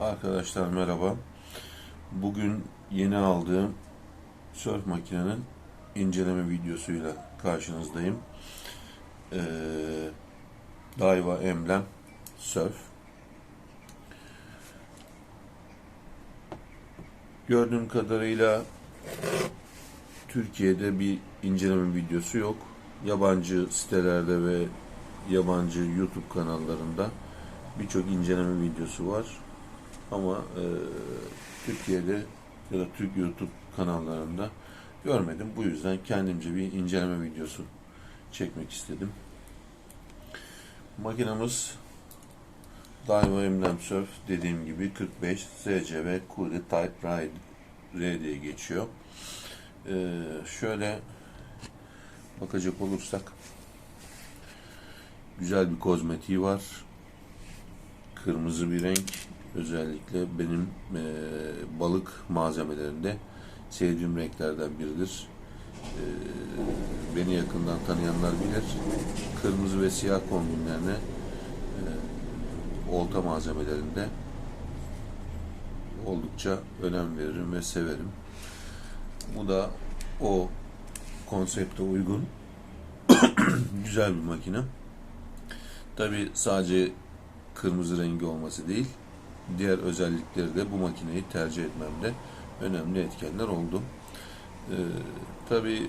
Arkadaşlar merhaba. Bugün yeni aldığım surf makinenin inceleme videosuyla karşınızdayım. Ee, Daiwa Emblem Surf. Gördüğüm kadarıyla Türkiye'de bir inceleme videosu yok. Yabancı sitelerde ve yabancı YouTube kanallarında birçok inceleme videosu var. Ama e, Türkiye'de ya da Türk YouTube kanallarında görmedim. Bu yüzden kendimce bir inceleme videosu çekmek istedim. Makinamız Daiwa Emblem Surf dediğim gibi 45 SCV Kuli Type Ride R diye geçiyor. Ee, şöyle bakacak olursak güzel bir kozmetiği var. Kırmızı bir renk. Özellikle benim e, balık malzemelerinde sevdiğim renklerden biridir. E, beni yakından tanıyanlar bilir. Kırmızı ve siyah kombinlerine e, olta malzemelerinde oldukça önem veririm ve severim. Bu da o konsepte uygun güzel bir makine. Tabi sadece kırmızı rengi olması değil, diğer özellikleri de bu makineyi tercih etmemde önemli etkenler oldu. Ee, Tabi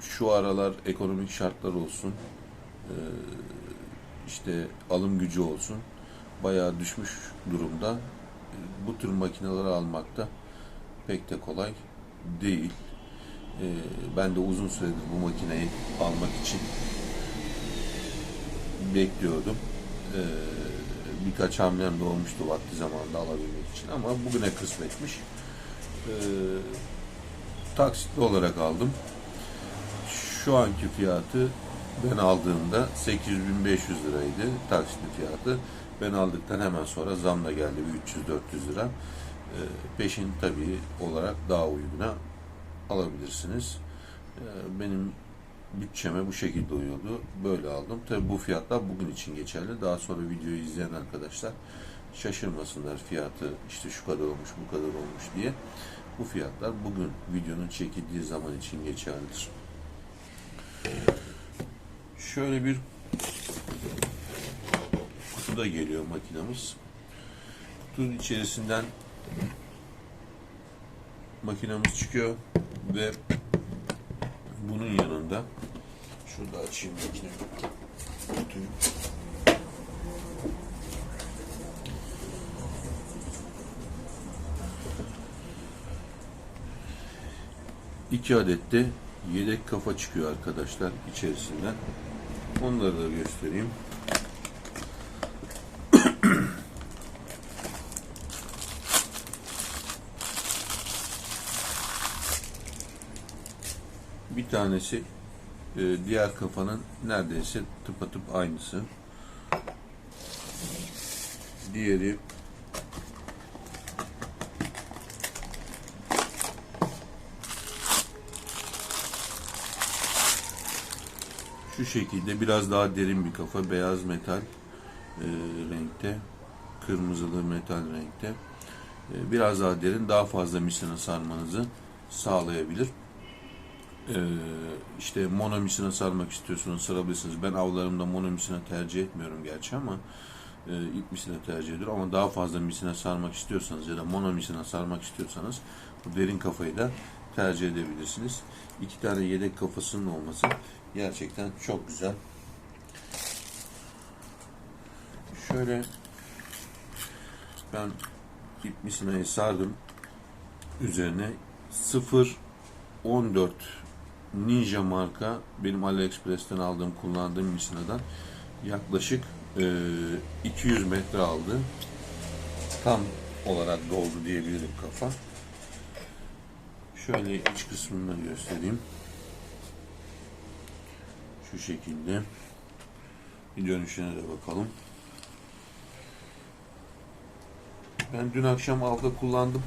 şu aralar ekonomik şartlar olsun, ee, işte alım gücü olsun, bayağı düşmüş durumda. Bu tür makineleri almakta pek de kolay değil. Ee, ben de uzun süredir bu makineyi almak için bekliyordum. Ee, birkaç hamlem de olmuştu vakti zamanında alabilmek için ama bugüne kısmetmiş. Ee, taksitli olarak aldım. Şu anki fiyatı ben aldığımda 8500 liraydı taksitli fiyatı. Ben aldıktan hemen sonra zam da geldi bir 300-400 lira. Ee, peşin tabii olarak daha uyguna alabilirsiniz. Ee, benim bütçeme bu şekilde uyuyordu. Böyle aldım. Tabi bu fiyatlar bugün için geçerli. Daha sonra videoyu izleyen arkadaşlar şaşırmasınlar fiyatı işte şu kadar olmuş bu kadar olmuş diye. Bu fiyatlar bugün videonun çekildiği zaman için geçerlidir. Şöyle bir kutuda geliyor makinamız. Kutunun içerisinden makinamız çıkıyor ve bunun yanında şurada açayım makine kutuyu. İki adet de yedek kafa çıkıyor arkadaşlar içerisinden. Onları da göstereyim. Bir tanesi e, diğer kafanın neredeyse tıpatıp aynısı. Diğeri şu şekilde biraz daha derin bir kafa beyaz metal e, renkte kırmızılı metal renkte E, biraz daha derin daha fazla misina sarmanızı sağlayabilir e, işte monomisine sarmak istiyorsunuz sarabilirsiniz. Ben avlarımda monomisine tercih etmiyorum gerçi ama e, ip misine tercih ediyorum. Ama daha fazla misine sarmak istiyorsanız ya da monomisine sarmak istiyorsanız bu derin kafayı da tercih edebilirsiniz. İki tane yedek kafasının olması gerçekten çok güzel. Şöyle ben ip misinayı sardım. Üzerine 0 14 Ninja marka benim AliExpress'ten aldığım kullandığım misinadan yaklaşık e, 200 metre aldı. Tam olarak doldu diyebilirim kafa. Şöyle iç kısmını göstereyim. Şu şekilde. Bir dönüşüne de bakalım. Ben dün akşam avda kullandım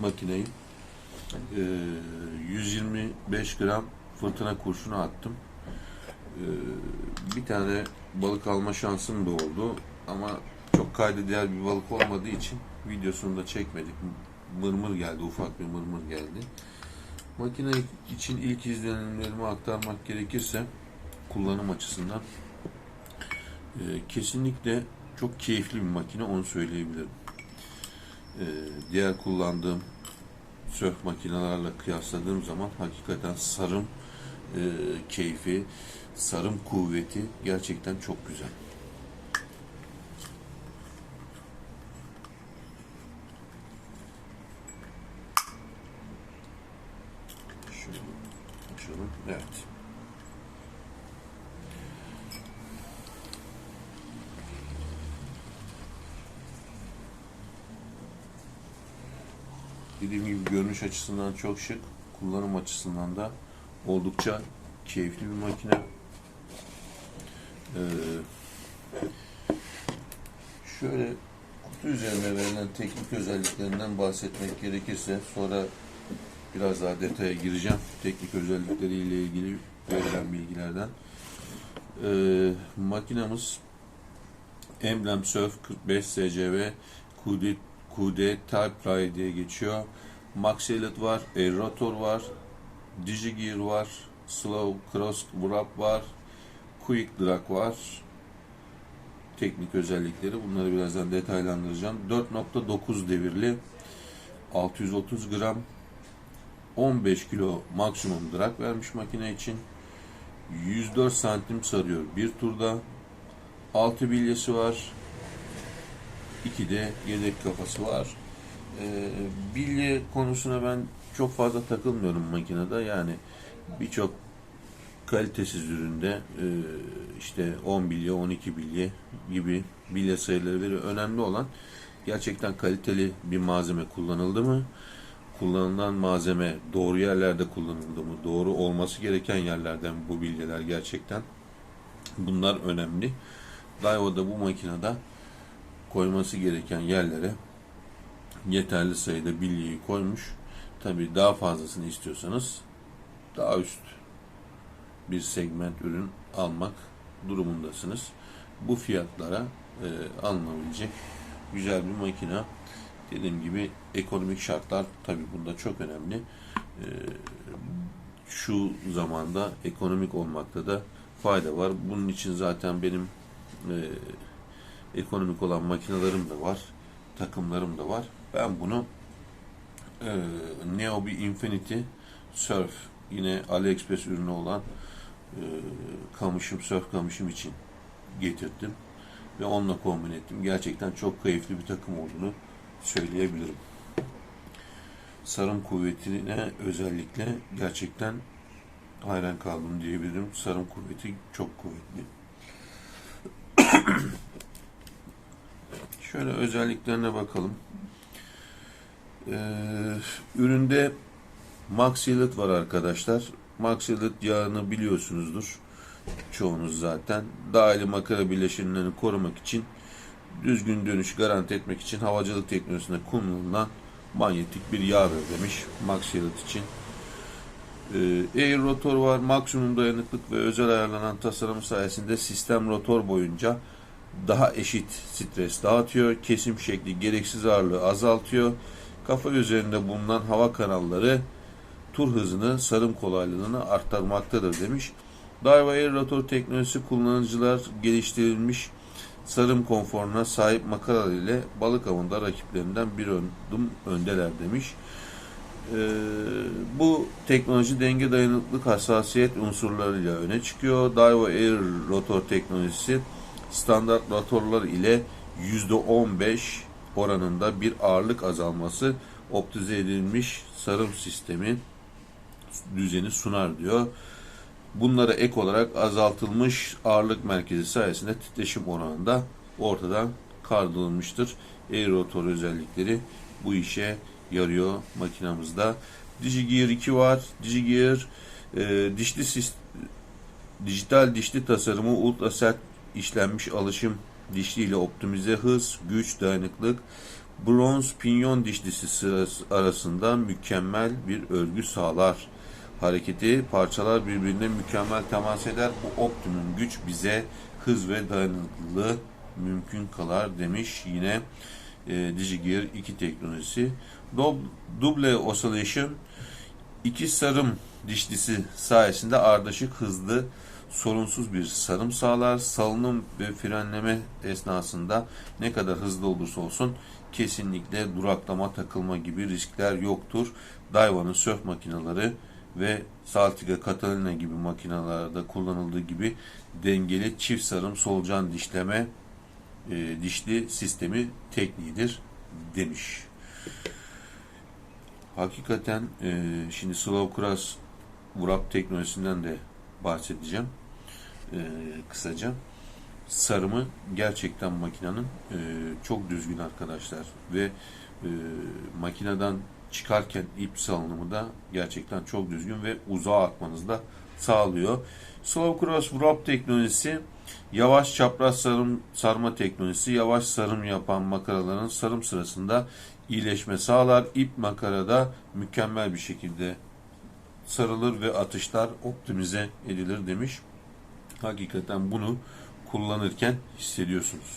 makineyi. Ee, 125 gram fırtına kurşunu attım. Ee, bir tane balık alma şansım da oldu ama çok kayda değer bir balık olmadığı için videosunu da çekmedik. Mırmır geldi, ufak bir mırmır geldi. Makine için ilk izlenimlerimi aktarmak gerekirse kullanım açısından e, kesinlikle çok keyifli bir makine onu söyleyebilirim. E, diğer kullandığım sörf makinelerle kıyasladığım zaman hakikaten sarım e, keyfi, sarım kuvveti gerçekten çok güzel. Şöyle açalım. Evet. Dediğim gibi görünüş açısından çok şık, kullanım açısından da oldukça keyifli bir makine. Ee, şöyle kutu üzerine verilen teknik özelliklerinden bahsetmek gerekirse sonra biraz daha detaya gireceğim. Teknik özellikleriyle ilgili verilen bilgilerden. Ee, makinamız Emblem Surf 45 SCV QD, QD Type Ray diye geçiyor. Max Elit var, Air Rotor var, Digigear var, Slow Cross Wrap var, Quick Drag var. Teknik özellikleri bunları birazdan detaylandıracağım. 4.9 devirli 630 gram 15 kilo maksimum drag vermiş makine için. 104 santim sarıyor bir turda. 6 bilyesi var. 2 de yedek kafası var. Ee, bilye konusuna ben çok fazla takılmıyorum makinede. Yani birçok kalitesiz üründe e, işte 10 bilye, 12 bilye gibi bilye sayıları veriyor. Önemli olan gerçekten kaliteli bir malzeme kullanıldı mı? Kullanılan malzeme doğru yerlerde kullanıldı mı? Doğru olması gereken yerlerden bu bilyeler gerçekten. Bunlar önemli. Daiwa'da bu makinede koyması gereken yerlere yeterli sayıda bilyeyi koymuş. Tabi daha fazlasını istiyorsanız daha üst bir segment ürün almak durumundasınız. Bu fiyatlara e, alınabilecek güzel bir makine. Dediğim gibi ekonomik şartlar tabi bunda çok önemli. E, şu zamanda ekonomik olmakta da fayda var. Bunun için zaten benim e, ekonomik olan makinelerim de var. Takımlarım da var. Ben bunu e, Neobi Infinity Surf yine AliExpress ürünü olan e, kamışım, surf kamışım için getirdim. Ve onunla kombin ettim. Gerçekten çok keyifli bir takım olduğunu söyleyebilirim. Sarım kuvvetine özellikle gerçekten hayran kaldım diyebilirim. Sarım kuvveti çok kuvvetli. Şöyle özelliklerine bakalım. Ee, üründe Maxilit var arkadaşlar. Maxilit yağını biliyorsunuzdur. Çoğunuz zaten. Dahili makara bileşenlerini korumak için düzgün dönüş garanti etmek için havacılık teknolojisinde kullanılan manyetik bir yağdır demiş Maxilit için. Ee, Air rotor var. Maksimum dayanıklık ve özel ayarlanan tasarım sayesinde sistem rotor boyunca daha eşit stres dağıtıyor. Kesim şekli gereksiz ağırlığı azaltıyor. Kafa üzerinde bulunan hava kanalları tur hızını, sarım kolaylığını arttırmaktadır demiş. Daiwa Air Rotor teknolojisi kullanıcılar geliştirilmiş sarım konforuna sahip makaralar ile balık avında rakiplerinden bir adım öndeler demiş. Ee, bu teknoloji denge dayanıklılık hassasiyet unsurlarıyla öne çıkıyor. Daiwa Air Rotor teknolojisi standart rotorlar ile %15 oranında bir ağırlık azalması optimize edilmiş sarım sistemi düzeni sunar diyor. Bunlara ek olarak azaltılmış ağırlık merkezi sayesinde titreşim oranında ortadan kaldırılmıştır. Air rotor özellikleri bu işe yarıyor makinamızda. DigiGear 2 var. DigiGear e, dişli dijital dişli tasarımı ultra sert işlenmiş alışım dişli ile optimize hız, güç, dayanıklık, bronz pinyon dişlisi arasında mükemmel bir örgü sağlar. Hareketi parçalar birbirine mükemmel temas eder. Bu optimum güç bize hız ve dayanıklılığı mümkün kalar demiş yine e, DigiGear 2 teknolojisi. Double Oscillation iki sarım dişlisi sayesinde ardışık hızlı sorunsuz bir sarım sağlar. Salınım ve frenleme esnasında ne kadar hızlı olursa olsun kesinlikle duraklama, takılma gibi riskler yoktur. Daiwa'nın sörf makineleri ve Saltiga Catalina gibi makinalarda kullanıldığı gibi dengeli çift sarım solucan dişleme e, dişli sistemi tekniğidir demiş. Hakikaten e, şimdi Slow Cross Wrap teknolojisinden de bahsedeceğim e, kısaca. Sarımı gerçekten makinenin e, çok düzgün arkadaşlar ve e, makineden çıkarken ip salınımı da gerçekten çok düzgün ve uzağa atmanızı da sağlıyor. Slow Cross Wrap teknolojisi yavaş çapraz sarım sarma teknolojisi yavaş sarım yapan makaraların sarım sırasında iyileşme sağlar. İp makarada mükemmel bir şekilde sarılır ve atışlar optimize edilir demiş. Hakikaten bunu kullanırken hissediyorsunuz.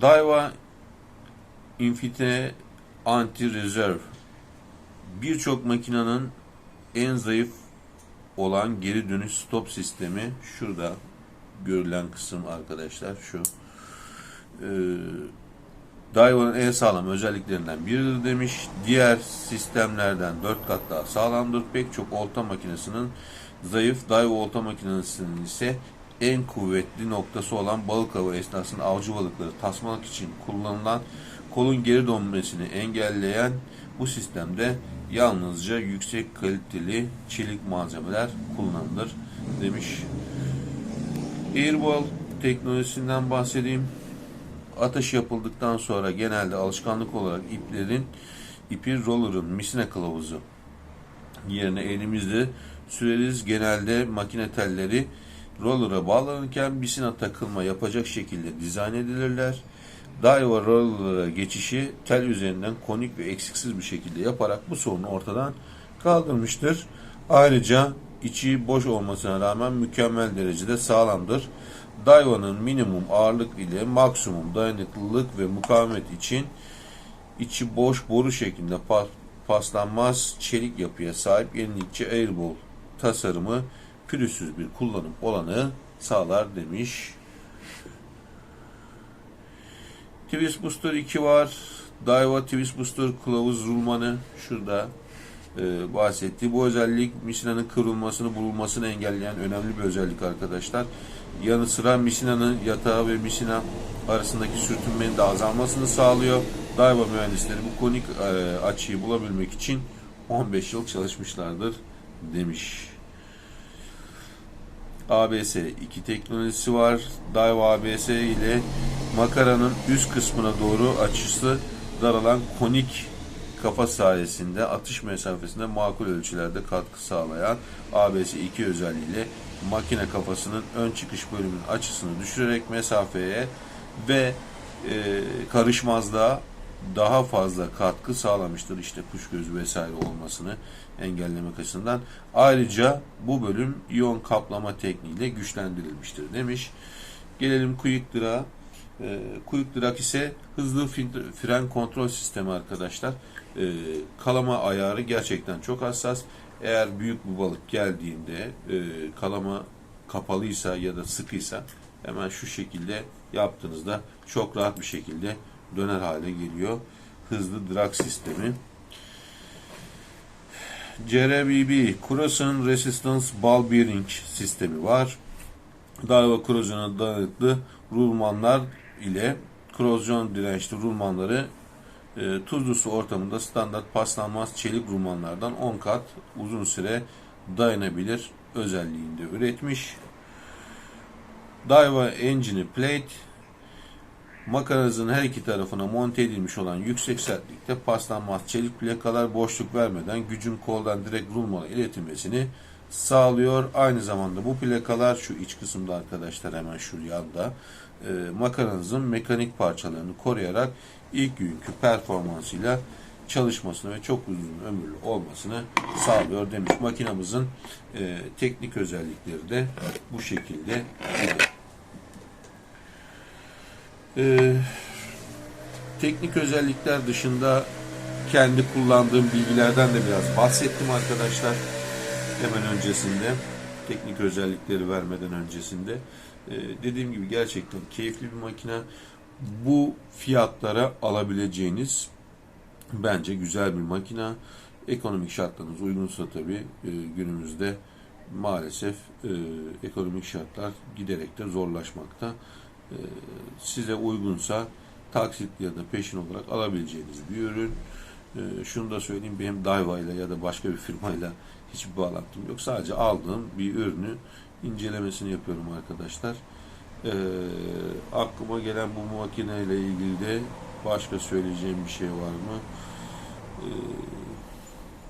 Daiwa Infinite Anti Reserve birçok makinenin en zayıf olan geri dönüş stop sistemi şurada görülen kısım arkadaşlar şu. Ee, Daiwa'nın en sağlam özelliklerinden biridir demiş. Diğer sistemlerden 4 kat daha sağlamdır. Pek çok olta makinesinin zayıf, Daiwa olta makinesinin ise en kuvvetli noktası olan balık avı esnasında avcı balıkları tasmalık için kullanılan kolun geri dönmesini engelleyen bu sistemde yalnızca yüksek kaliteli çelik malzemeler kullanılır demiş. Airball teknolojisinden bahsedeyim. Atış yapıldıktan sonra genelde alışkanlık olarak iplerin ipi roller'ın misine kılavuzu yerine elimizde süreriz. Genelde makine telleri roller'a bağlanırken misina takılma yapacak şekilde dizayn edilirler. Daiwa roller'a geçişi tel üzerinden konik ve eksiksiz bir şekilde yaparak bu sorunu ortadan kaldırmıştır. Ayrıca içi boş olmasına rağmen mükemmel derecede sağlamdır. Daiwa'nın minimum ağırlık ile maksimum dayanıklılık ve mukavemet için içi boş boru şeklinde pa- paslanmaz çelik yapıya sahip yenilikçi Airball tasarımı pürüzsüz bir kullanım olanı sağlar demiş. Twist Booster 2 var. Daiwa Twist Booster kılavuz rulmanı şurada e, bahsettiği bu özellik misinanın kırılmasını bulunmasını engelleyen önemli bir özellik arkadaşlar. Yanı sıra misinanın yatağı ve misina arasındaki sürtünmenin de azalmasını sağlıyor. Daiwa mühendisleri bu konik e, açıyı bulabilmek için 15 yıl çalışmışlardır demiş. ABS 2 teknolojisi var. Daiwa ABS ile makaranın üst kısmına doğru açısı daralan konik kafa sayesinde atış mesafesinde makul ölçülerde katkı sağlayan ABS 2 özelliğiyle makine kafasının ön çıkış bölümünün açısını düşürerek mesafeye ve e, karışmazlığa daha fazla katkı sağlamıştır. İşte kuş gözü vesaire olmasını engellemek açısından. Ayrıca bu bölüm iyon kaplama tekniğiyle güçlendirilmiştir demiş. Gelelim Quick Draw'a. E, Quick Draw ise hızlı fren kontrol sistemi arkadaşlar. E, kalama ayarı gerçekten çok hassas. Eğer büyük bir balık geldiğinde e, kalama kapalıysa ya da sıkıysa hemen şu şekilde yaptığınızda çok rahat bir şekilde döner hale geliyor. Hızlı drag sistemi. CRBB Corrosion Resistance Ball Bearing sistemi var. Daiwa korozyona dayanıklı rulmanlar ile korozyon dirençli rulmanları e, tuzlu su ortamında standart paslanmaz çelik rulmanlardan 10 kat uzun süre dayanabilir özelliğinde üretmiş. Daiwa Engine Plate makaranızın her iki tarafına monte edilmiş olan yüksek sertlikte paslanmaz çelik plakalar boşluk vermeden gücün koldan direkt rulmana iletilmesini sağlıyor. Aynı zamanda bu plakalar şu iç kısımda arkadaşlar hemen şu yanda e, makaranızın mekanik parçalarını koruyarak ilk günkü performansıyla çalışmasını ve çok uzun ömürlü olmasını sağlıyor demiş. Makinamızın e, teknik özellikleri de bu şekilde. E, teknik özellikler dışında kendi kullandığım bilgilerden de biraz bahsettim arkadaşlar. Hemen öncesinde teknik özellikleri vermeden öncesinde dediğim gibi gerçekten keyifli bir makine. Bu fiyatlara alabileceğiniz bence güzel bir makine. Ekonomik şartlarınız uygunsa tabii e, günümüzde maalesef e, ekonomik şartlar giderek de zorlaşmakta. E, size uygunsa taksit ya da peşin olarak alabileceğiniz bir ürün. Şunu da söyleyeyim benim Daiwa ile ya da başka bir firmayla hiçbir bağlantım yok. Sadece aldığım bir ürünü incelemesini yapıyorum arkadaşlar. E, aklıma gelen bu makineyle ilgili de başka söyleyeceğim bir şey var mı? E,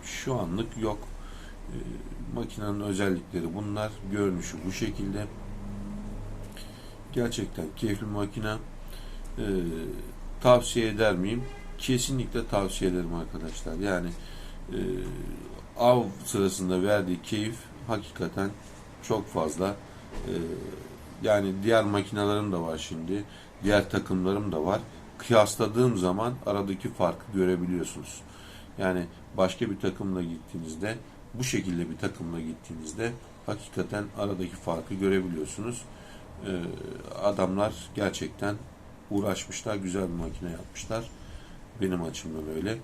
şu anlık yok. E, makinenin özellikleri bunlar. Görünüşü bu şekilde. Gerçekten keyifli makine. E, tavsiye eder miyim? Kesinlikle tavsiye ederim arkadaşlar. Yani e, av sırasında verdiği keyif hakikaten çok fazla. E, yani diğer makinelerim de var şimdi. Diğer takımlarım da var. Kıyasladığım zaman aradaki farkı görebiliyorsunuz. Yani başka bir takımla gittiğinizde bu şekilde bir takımla gittiğinizde hakikaten aradaki farkı görebiliyorsunuz. Ee, adamlar gerçekten uğraşmışlar, güzel bir makine yapmışlar. Benim açımdan öyle.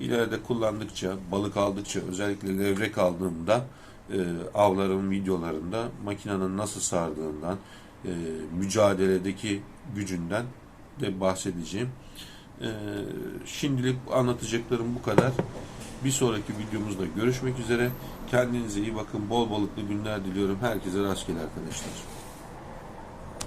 İleride kullandıkça, balık aldıkça, özellikle levrek aldığımda e, avlarımın videolarında makinenin nasıl sardığından, e, mücadeledeki gücünden de bahsedeceğim. E, şimdilik anlatacaklarım bu kadar. Bir sonraki videomuzda görüşmek üzere. Kendinize iyi bakın. Bol balıklı günler diliyorum. Herkese rastgele arkadaşlar.